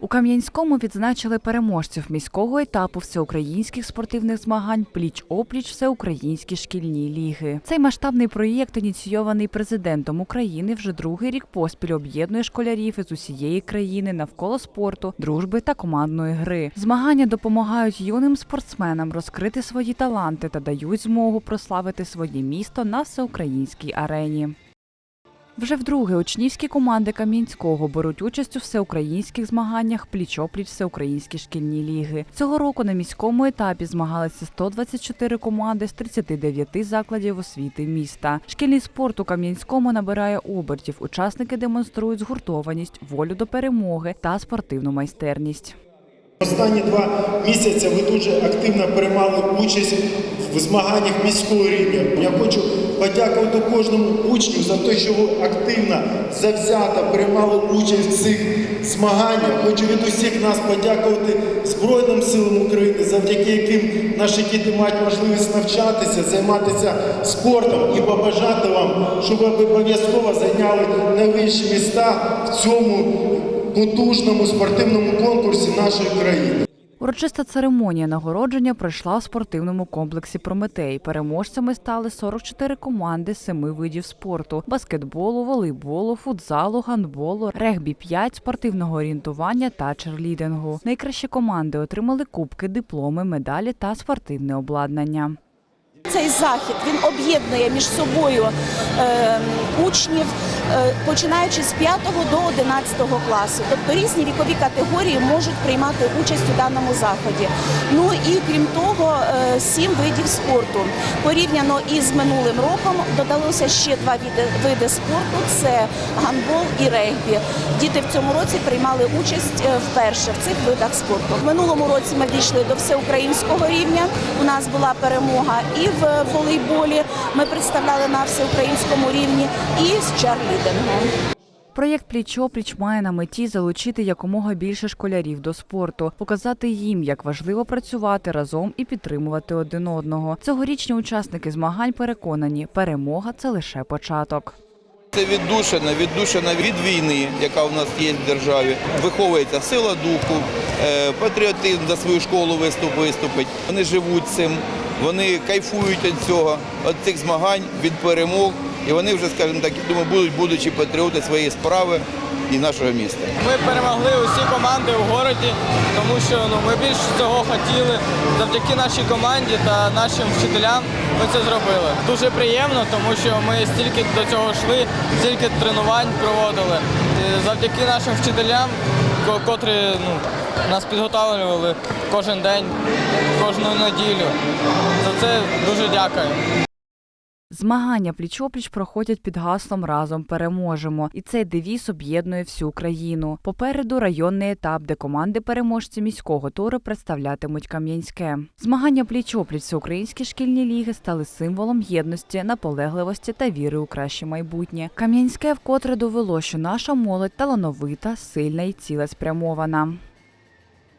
У Кам'янському відзначили переможців міського етапу всеукраїнських спортивних змагань Пліч-опліч всеукраїнські шкільні ліги. Цей масштабний проєкт, ініційований президентом України, вже другий рік поспіль об'єднує школярів із усієї країни навколо спорту, дружби та командної гри. Змагання допомагають юним спортсменам розкрити свої таланти та дають змогу прославити своє місто на всеукраїнській арені. Вже вдруге учнівські команди Кам'янського беруть участь у всеукраїнських змаганнях пліч-опліч всеукраїнські шкільні ліги. Цього року на міському етапі змагалися 124 команди з 39 закладів освіти міста. Шкільний спорт у Кам'янському набирає обертів. Учасники демонструють згуртованість, волю до перемоги та спортивну майстерність. Останні два місяці ви дуже активно приймали участь в змаганнях міського рівня. Я хочу подякувати кожному учню за те, що ви активно, завзято приймали участь в цих змаганнях. Хочу від усіх нас подякувати Збройним силам України, завдяки яким наші діти мають можливість навчатися, займатися спортом і побажати вам, щоб ви обов'язково зайняли найвищі міста в цьому потужному спортивному конкурсі нашої країни. Урочиста церемонія нагородження пройшла в спортивному комплексі Прометей. Переможцями стали 44 команди семи видів спорту: баскетболу, волейболу, футзалу, гандболу, регбі 5 спортивного орієнтування та черлідингу. Найкращі команди отримали кубки, дипломи, медалі та спортивне обладнання. Цей захід він об'єднує між собою е, учнів, е, починаючи з 5 до 11 класу. Тобто різні вікові категорії можуть приймати участь у даному заході. Ну і крім того, е, сім видів спорту. Порівняно із минулим роком додалося ще два види, спорту: це гандбол і регбі. Діти в цьому році приймали участь е, вперше в цих видах спорту. В минулому році ми дійшли до всеукраїнського рівня. У нас була перемога і в волейболі. Ми представляли на всеукраїнському рівні, і з чарлідингом. Проєкт Пліч-опліч має на меті залучити якомога більше школярів до спорту, показати їм, як важливо працювати разом і підтримувати один одного. Цьогорічні учасники змагань переконані, перемога це лише початок. Це віддушина, віддушина від війни, яка у нас є в державі. Виховується сила духу, е, патріотизм за свою школу виступ виступить. Вони живуть цим, вони кайфують від цього, від цих змагань, від перемог. І вони вже, скажімо так, думаю, будуть будучи патріоти своєї справи і нашого міста. Ми перемогли усі команди у городі, тому що ну, ми більше цього хотіли. Завдяки нашій команді та нашим вчителям ми це зробили. Дуже приємно, тому що ми стільки до цього йшли, стільки тренувань проводили. І Завдяки нашим вчителям, котрі ну, нас підготовлювали кожен день, кожну неділю. За це дуже дякую. Змагання пліч-опліч проходять під гаслом Разом переможемо, і цей девіз об'єднує всю країну. Попереду районний етап, де команди переможці міського туру представлятимуть Кам'янське. Змагання пліч-опліч всеукраїнські шкільні ліги стали символом єдності, наполегливості та віри у краще майбутнє. Кам'янське вкотре довело, що наша молодь талановита, сильна і цілеспрямована.